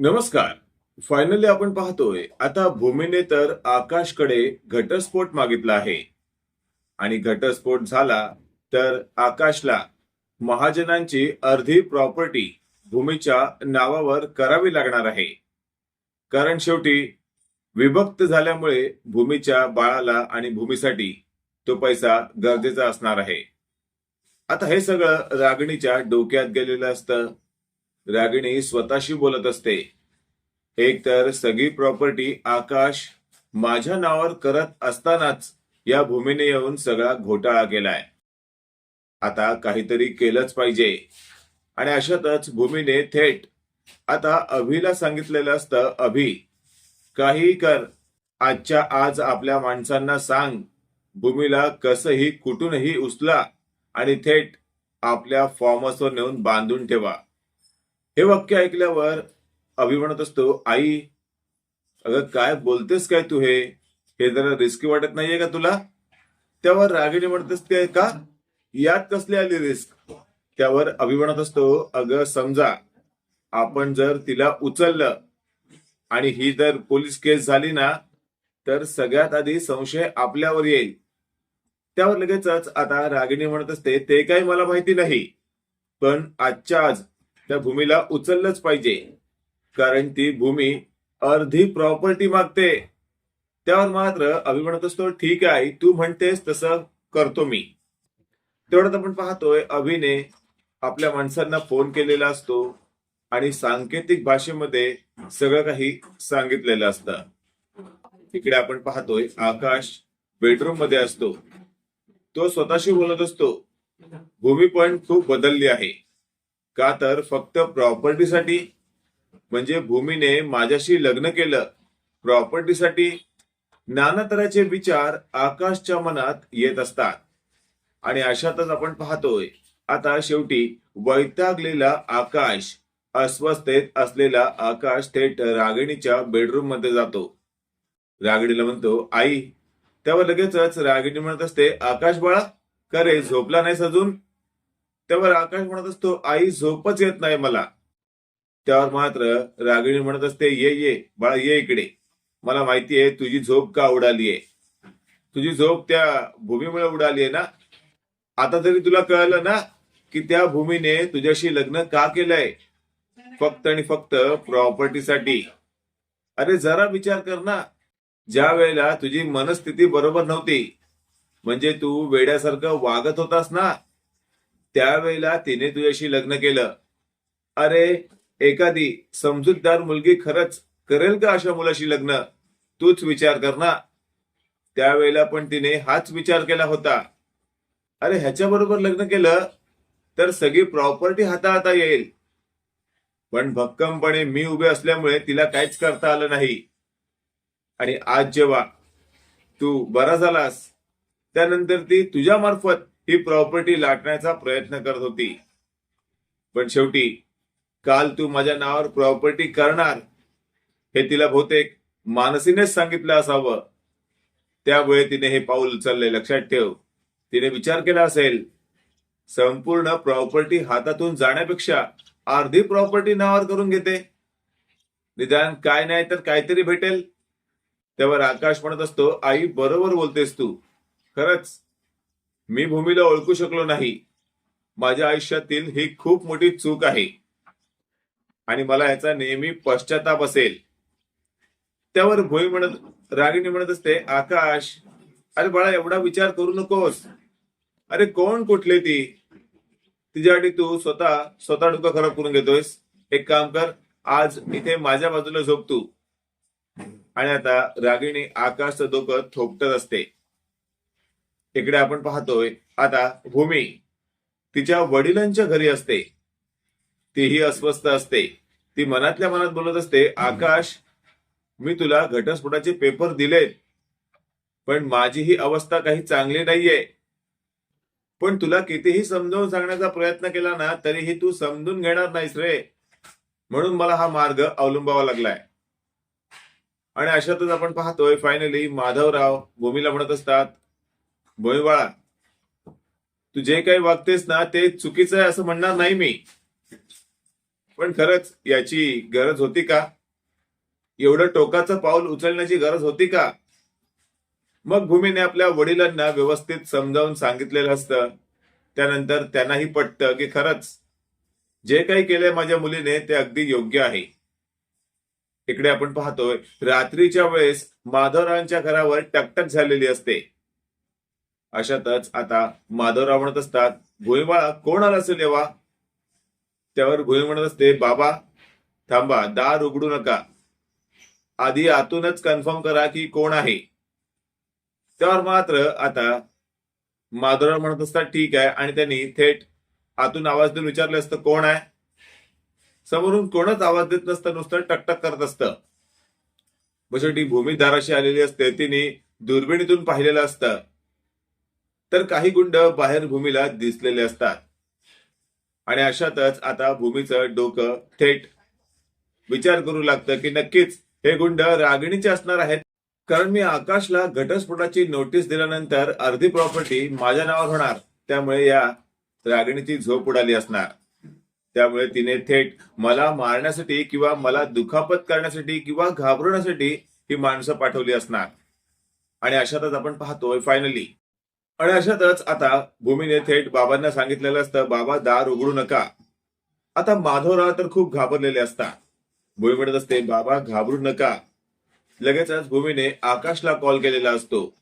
नमस्कार. फायनली आपण पाहतोय आता भूमीने तर आकाशकडे घटस्फोट मागितला आहे. आणि घटस्फोट झाला तर आकाशला महाजनांची अर्धी प्रॉपर्टी भूमीच्या नावावर करावी लागणार आहे. कारण शेवटी विभक्त झाल्यामुळे भूमीच्या बाळाला आणि भूमीसाठी तो पैसा गरजेचा असणार आहे. आता हे सगळं रागणीच्या डोक्यात गेलेलं असतं. रागिणी स्वतःशी बोलत असते. एक तर सगळी प्रॉपर्टी आकाश माझ्या नावावर करत असतानाच या भूमीने येऊन सगळा घोटाळा केलाय. आता काहीतरी केलंच पाहिजे. आणि अशातच भूमीने थेट आता अभिला सांगितलेलं असतं अभि काही कर. आजच्या आज आपल्या माणसांना सांग भूमीला कसंही कुठूनही उचला आणि थेट आपल्या फॉर्मसवर नेऊन बांधून ठेवा. हे वाक्य ऐकल्यावर अभि म्हणत असतो आई अगं काय बोलतेस काय तू हे? हे जरा रिस्की वाटत नाहीये का तुला? त्यावर रागिणी म्हणत असते का? यात कसली आली रिस्क त्यावर अभि म्हणत असतो अगं समजा आपण जर तिला उचललं आणि ही जर पोलीस केस झाली ना तर सगळ्यात आधी संशय आपल्यावर येईल. त्यावर लगेचच आता रागिणी म्हणत असते ते काही मला माहिती नाही पण आजच्या आज त्या भूमीला उचललंच पाहिजे. कारण ती भूमी अर्धी प्रॉपर्टी मागते. त्यावर मात्र अभि म्हणत असतो ठीक आहे तू म्हणतेस तसं करतो मी. तेवढ्यात आपण पाहतोय अभिने आपल्या माणसांना फोन केलेला असतो आणि सांकेतिक भाषेमध्ये सगळं काही सांगितलेलं असतं. तिकडे आपण पाहतोय आकाश बेडरूममध्ये असतो. तो स्वतःशी बोलत असतो. भूमी पण खूप बदलली आहे. का तर फक्त प्रॉपर्टीसाठी? म्हणजे भूमीने माझ्याशी लग्न केलं प्रॉपर्टीसाठी नाना तऱ्हेचे विचार आकाशच्या मनात येत असतात. आणि अशातच आपण पाहतोय आता शेवटी वैतागलेला आकाश अस्वस्थेत असलेला आकाश थेट रागिणीच्या बेडरूममध्ये जातो. रागिणीला म्हणतो आई तेव्हा लगेचच रागिणी म्हणत असते आकाश बाळा का रे झोपला नाही अजून त्यावर आकाश म्हणत असतो आई झोपच येत नाही मला. त्यावर मात्र रागिणी म्हणत असते ये ये बाळा ये इकडे. मला माहितीये तुझी झोप का उडालीये तुझी झोप त्या भूमीमुळे उडालीये ना? आता तरी तुला कळलं ना की त्या भूमीने तुझ्याशी लग्न का केलंय? फक्त आणि फक्त प्रॉपर्टीसाठी अरे जरा विचार कर ना. ज्या वेळेला तुझी मनस्थिती बरोबर नव्हती म्हणजे तू वेड्यासारखं वागत होतास ना त्यावेळेला तिने तुझ्याशी लग्न केलं. अरे एखादी समजूतदार मुलगी खरंच करेल का अशा मुलाशी लग्न? तूच विचार कर ना. त्यावेळेला पण तिने हाच विचार केला होता. अरे ह्याच्या बरोबर लग्न केलं तर सगळी प्रॉपर्टी हाताळता येईल. पण भक्कमपणे मी उभे असल्यामुळे तिला काहीच करता आलं नाही. आणि आज जेव्हा तू बरा झालास त्यानंतर ती तुझ्या मार्फत ही प्रॉपर्टी लाटण्याचा प्रयत्न करत होती. पण शेवटी काल तू माझ्या नावावर प्रॉपर्टी करणार हे तिला बहुतेक मानसीनेच सांगितलं असावं. त्यामुळे तिने हे पाऊल उचलले. लक्षात ठेव तिने विचार केला असेल संपूर्ण प्रॉपर्टी हातातून जाण्यापेक्षा अर्धी प्रॉपर्टी नावावर करून घेते. निदान काय नाही तर काहीतरी भेटेल. त्यावर आकाश म्हणत असतो आई बरोबर बोलतेस तू. खरंच मी भूमीला ओळखू शकलो नाही. माझ्या आयुष्यातील ही खूप मोठी चूक आहे. आणि मला याचा नेहमी पश्चाताप असेल. त्यावर भूमी म्हणत रागिणी म्हणत असते आकाश अरे बाळा एवढा विचार करू नकोस. अरे कोण कुठले ती? तिच्यासाठी तू स्वतः स्वतः डोकं खराब करून घेतोयस. एक काम कर आज इथे माझ्या बाजूला झोप तू. आणि आता रागिणी आकाशचं डोकं थोपटत असते. इकडे आपण पाहतोय आता भूमी तिच्या वडिलांच्या घरी असते. तीही अस्वस्थ असते. ती मनातल्या मनात बोलत असते आकाश मी तुला घटस्फोटाचे पेपर दिलेत पण माझी ही अवस्था काही चांगली नाहीये. पण तुला कितीही समजावून सांगण्याचा प्रयत्न केला ना तरीही तू समजून घेणार नाहीस रे. म्हणून मला हा मार्ग अवलंबावा लागलाय. आणि अशातच आपण पाहतोय फायनली माधवराव भूमीला म्हणत असतात भोई तू जे काही वागतेस ना ते चुकीचं आहे असं म्हणणार नाही मी. पण खरंच याची गरज होती का? एवढं टोकाचं पाऊल उचलण्याची गरज होती का? मग भूमीने आपल्या वडिलांना व्यवस्थित समजावून सांगितलेलं असतं. त्यानंतर त्यांनाही पटतं की खरंच जे काही केलंय माझ्या मुलीने ते अगदी योग्य आहे. इकडे आपण पाहतोय रात्रीच्या वेळेस माधवरावांच्या घरावर टकटक झालेली असते. अशातच आता माधवराव म्हणत असतात भुईबाळा कोण आला असेल तेव्हा त्यावर भुई म्हणत असते बाबा थांबा दार उघडू नका. आधी आतूनच कन्फर्म करा की कोण आहे. त्यावर मात्र आता माधवराव म्हणत असतात ठीक आहे. आणि त्यांनी थेट आतून आवाज देऊन विचारलं असतं कोण आहे? समोरून कोणच आवाज देत नसतं नुसतं टकटक करत असतं. मग शेवटी भूमी दाराशी आलेली असते तिने दुर्बिणीतून पाहिलेलं असतं. तर काही गुंड बाहेर भूमीला दिसलेले असतात. आणि अशातच आता भूमीचं डोकं थेट विचार करू लागतं की नक्कीच हे गुंड रागिणीचे असणार आहेत. कारण मी आकाशला घटस्फोटाची नोटीस दिल्यानंतर अर्धी प्रॉपर्टी माझ्या नावावर होणार. त्यामुळे या रागिणीची झोप उडाली असणार. त्यामुळे तिने थेट मला मारण्यासाठी किंवा मला दुखापत करण्यासाठी किंवा घाबरवण्यासाठी ही माणसं पाठवली असणार. आणि अशातच आपण पाहतोय फायनली आणि अशातच आता भूमीने थेट बाबांना सांगितलेलं असतं बाबा दार उघडू नका. आता माधवराव तर खूप घाबरलेले असतात. भूमी म्हणत असते बाबा घाबरू नका. लगेचच भूमीने आकाशला कॉल केलेला असतो.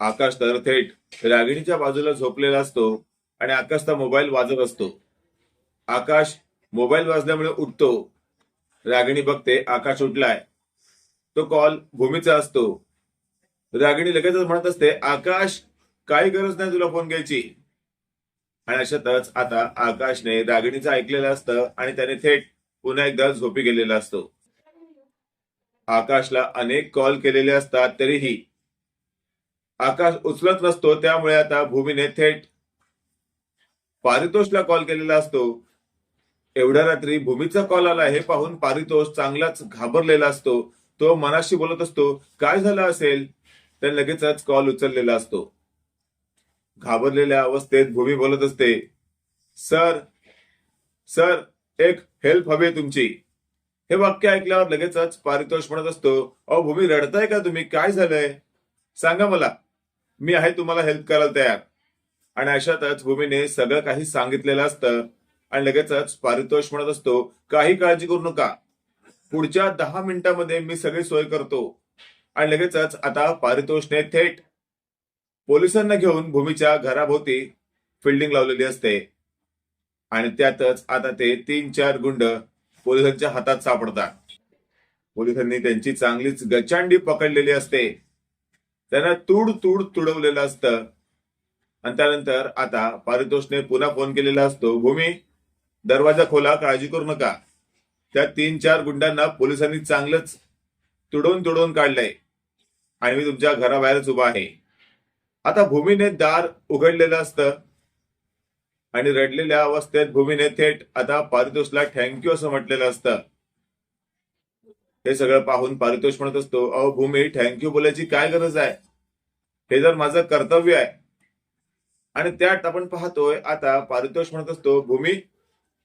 आकाश तर थेट रागिणीच्या बाजूला झोपलेला असतो आणि आकाशचा मोबाईल वाजत असतो. आकाश मोबाईल वाजल्यामुळे उठतो. रागिणी बघते आकाश उठलाय. तो कॉल भूमीचा असतो. रागिणी लगेचच म्हणत असते आकाश काही गरज नाही तुला फोन घ्यायची. आणि अशातच आता आकाशने रागिणीचं ऐकलेलं असतं आणि त्याने थेट पुन्हा एकदा झोपी गेलेला असतो. आकाशला अनेक कॉल केलेले असतात तरीही आकाश उचलत नसतो त्यामुळे आता भूमीने थेट पारितोषला कॉल केलेला असतो. एवढ्या रात्री भूमीचा कॉल आला हे पाहून पारितोष चांगलाच घाबरलेला असतो. तो मनाशी बोलत असतो काय झालं असेल? तर लगेचच कॉल उचललेला असतो. घाबरलेल्या अवस्थेत भूमी बोलत असते सर सर एक हेल्प हवी तुमची. हे वाक्य ऐकल्यावर लगेचच पारितोष म्हणत असतो अहो भूमी रडताय का तुम्ही? काय झालंय? सांगा मला. मी आहे तुम्हाला हेल्प करायला तयार. आणि अशातच भूमीने सगळं काही सांगितलेलं असतं आणि लगेचच पारितोष म्हणत असतो काही काळजी करू नका. पुढच्या दहा मिनिटांमध्ये मी सगळी सोय करतो. आणि लगेचच आता पारितोषने थेट पोलिसांना घेऊन भूमीच्या घराभोवती फिल्डिंग लावलेली असते. आणि त्यातच आता ते तीन चार गुंड पोलिसांच्या हातात सापडतात. पोलिसांनी त्यांची चांगलीच गचांडी पकडलेली असते. त्यांना तूड तूड तुडवलेलं असतं. आणि त्यानंतर आता पारितोषने पुन्हा फोन केलेला असतो भूमी दरवाजा खोला काळजी करू नका. त्या तीन चार गुंडांना पोलिसांनी चांगलंच तुडवून तुडवून काढलंय. आणि मी तुमच्या घराबाहेरच उभा आहे. आता भूमीने दार उघडलेलं असतं. आणि रडलेल्या अवस्थेत भूमीने थेट आता पारितोषला थँक्यू असं म्हटलेलं असतं. हे सगळं पाहून पारितोष म्हणत असतो अहो भूमी थँक्यू बोलायची काय गरज आहे? हे जर माझं कर्तव्य आहे. आणि त्यात आपण पाहतोय आता पारितोष म्हणत असतो भूमी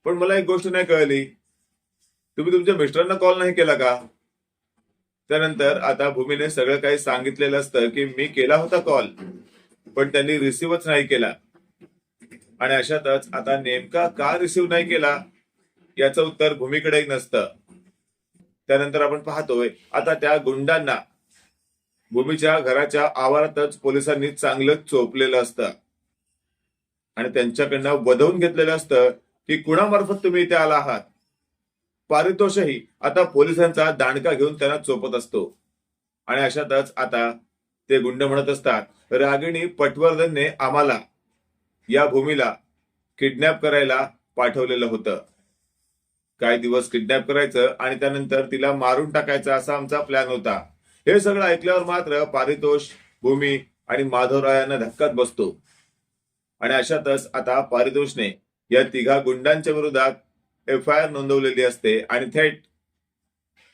पण मला एक गोष्ट नाही कळली. तुम्ही तुमच्या मिस्टरांना कॉल नाही केला का? त्यानंतर आता भूमीने सगळं काही सांगितलेलं असतं की मी केला होता कॉल पण त्यांनी रिसिव्हच नाही केला. आणि अशातच आता नेमका का रिसिव्ह नाही केला याचं उत्तर भूमीकडेही नसतं. त्यानंतर आपण पाहतोय आता त्या गुंडांना भूमीच्या घराच्या आवारातच पोलिसांनी चांगलं चोपलेलं असतं. आणि त्यांच्याकडनं वधवून घेतलेलं असतं की कुणामार्फत तुम्ही इथे आला आहात? पारितोषही आता पोलिसांचा दांडका घेऊन त्यांना चोपत असतो. आणि अशातच आता ते गुंड म्हणत असतात. रागिणी पटवर्धनने आम्हाला या भूमीला किडनॅप करायला पाठवलेलं होतं. काही दिवस किडनॅप करायचं आणि त्यानंतर तिला मारून टाकायचं असा आमचा प्लॅन होता. हे सगळं ऐकल्यावर मात्र पारितोष भूमी आणि माधवरायांना धक्कात बसतो. आणि अशातच आता पारितोषने या तिघा गुंडांच्या विरोधात एफ आय आर नोंदवलेली असते आणि थेट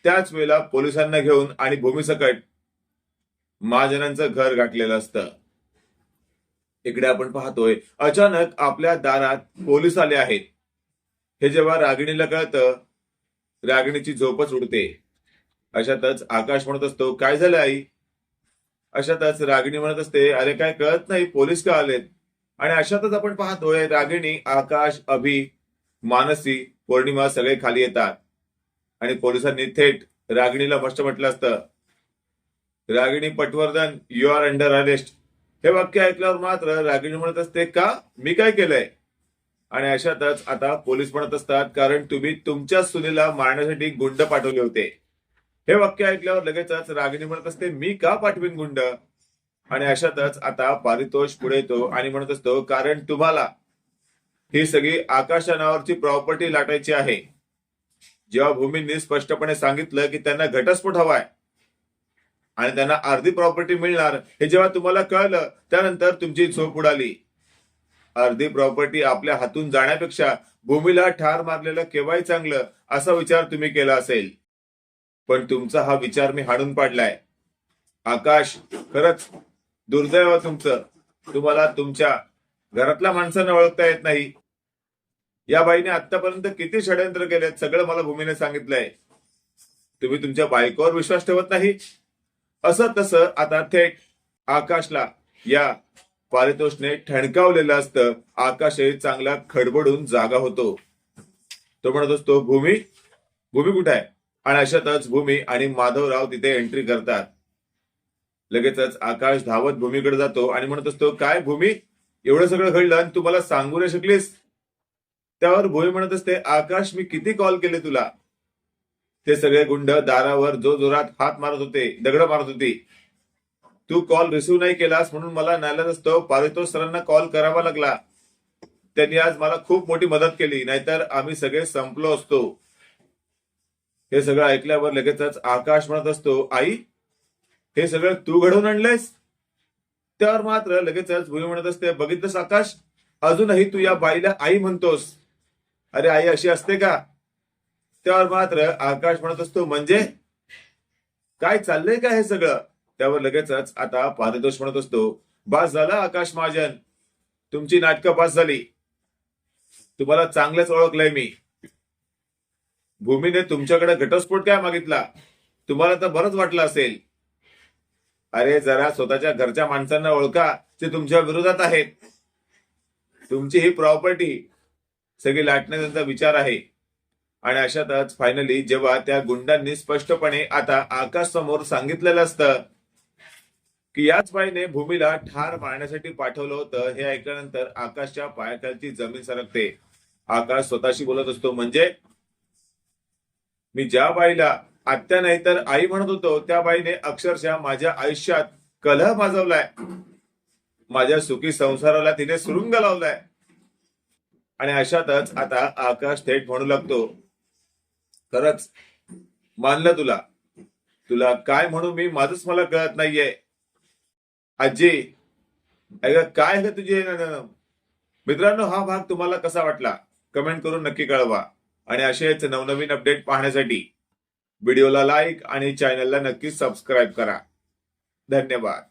त्याच वेळेला पोलिसांना घेऊन आणि भूमीसकट महाजनांचं घर गाठलेलं असतं. इकडे आपण पाहतोय अचानक आपल्या दारात पोलीस आले आहेत. हे जेव्हा रागिणीला कळतं रागिणीची झोपच उडते. अशातच आकाश म्हणत असतो काय झालं आई? अशातच रागिणी म्हणत असते अरे काय कळत नाही पोलीस का आलेत? आणि अशातच आपण पाहतोय रागिणी आकाश अभि मानसी पौर्णिमा सगळे खाली येतात. आणि पोलिसांनी थेट रागिणीला मस्त म्हटलं असतं Ragini Patwardhan you are under arrest हे वाक्य ऐकल्यावर मात्र रागिणी म्हणत असते का? मी काय केलंय? आणि अशातच आता पोलीस म्हणत असतात कारण तुम्ही तुमच्या सुनेला मारण्यासाठी गुंड पाठवले होते. हे वाक्य ऐकल्यावर लगेचच रागिणी म्हणत असते मी का पाठवीन गुंड? आणि अशातच आता पारितोष पुढे येतो आणि म्हणत असतो कारण तुम्हाला ही सगळी आकाशा प्रॉपर्टी लाटायची आहे. जेव्हा भूमींनी स्पष्टपणे सांगितलं की त्यांना घटस्फोट हवाय आणि त्यांना अर्धी प्रॉपर्टी मिळणार. हे जेव्हा तुम्हाला कळलं त्यानंतर तुमची झोप उडाली. अर्धी प्रॉपर्टी आपल्या हातून जाण्यापेक्षा भूमीला ठार मारलेलं केव्हाही चांगलं असा विचार तुम्ही केला असेल. पण तुमचा हा विचार मी हाणून पाडलाय. आकाश खरंच दुर्दैव तुमचं. तुम्हाला तुमच्या घरातल्या माणसांना ओळखता येत नाही. या बाईने आतापर्यंत किती षडयंत्र केलेत सगळं मला भूमीने सांगितलंय. तुम्ही तुमच्या बायकोवर विश्वास ठेवत नाही? असं तसं आता थेट आकाशला या पारितोषने ठणकावलेलं असतं. आकाशही चांगला खडबडून जागा होतो. तो म्हणत असतो भूमी भूमी कुठे आहे? आणि अशातच भूमी आणि माधवराव तिथे एंट्री करतात. लगेचच आकाश धावत भूमीकडे जातो आणि म्हणत असतो काय भूमी? एवढं सगळं घडलं आणि तू मला सांगू नाही शकलीस? त्यावर भूमी म्हणत असते आकाश मी किती कॉल केले तुला? ते सगळे गुंड दारावर जो जोरात हात मारत होते दगड मारत होती. तू कॉल रिसिव्ह नाही केलास म्हणून मला नाल्यात असतो. पारितोष सरांना कॉल करावा लागला. त्यांनी आज मला खूप मोठी मदत केली. नाहीतर आम्ही सगळे संपलो असतो. हे सगळं ऐकल्यावर लगेचच आकाश म्हणत असतो आई हे सगळं तू घडवून आणलंयस? त्यावर मात्र लगेचच भूमी म्हणत असते बघितलंस आकाश? अजूनही तू या बाईला आई म्हणतोस. अरे आई अशी असते का? त्यावर मात्र आकाश म्हणत असतो म्हणजे? काय चाललंय का हे सगळं? त्यावर लगेचच आता पारितोष म्हणत असतो बास झाला आकाश महाजन. तुमची नाटकं पास झाली. तुम्हाला चांगलंच ओळखलंय मी. भूमीने तुमच्याकडे घटस्फोट काय मागितला? तुम्हाला तर बरंच वाटलं असेल. अरे जरा स्वतःच्या घरच्या माणसांना ओळखा ते तुमच्या विरोधात आहेत. तुमची ही प्रॉपर्टी सगळी लाटण्याचा विचार आहे. आणि अशातच फायनली जेव्हा त्या गुंडांनी स्पष्टपणे आता आकाश समोर सांगितलेलं असतं की याच बाईने भूमीला ठार मारण्यासाठी पाठवलं होतं हे ऐकल्यानंतर आकाशच्या पायाखालची जमीन सरकते. आकाश स्वतःशी बोलत असतो म्हणजे? मी ज्या बाईला आत्या नाही तर आई म्हणत होतो त्या बाईने अक्षरशः माझ्या आयुष्यात कलह माजवलाय. माझ्या सुखी संसाराला तिने सुरुंग लावलाय. आणि अशातच आता आकाश थेट म्हणू लागतो खरंच. मानलं तुला. तुला काय म्हणू मी माझच मला कळत नाहीये. आजी ऐका काय आहे तुझे मित्रांनो हा भाग तुम्हाला कसा वाटला? कमेंट करून नक्की कळवा. आणि असेच नवनवीन अपडेट पाहण्यासाठी व्हिडिओला लाईक आणि चॅनलला नक्की सबस्क्राईब करा. धन्यवाद.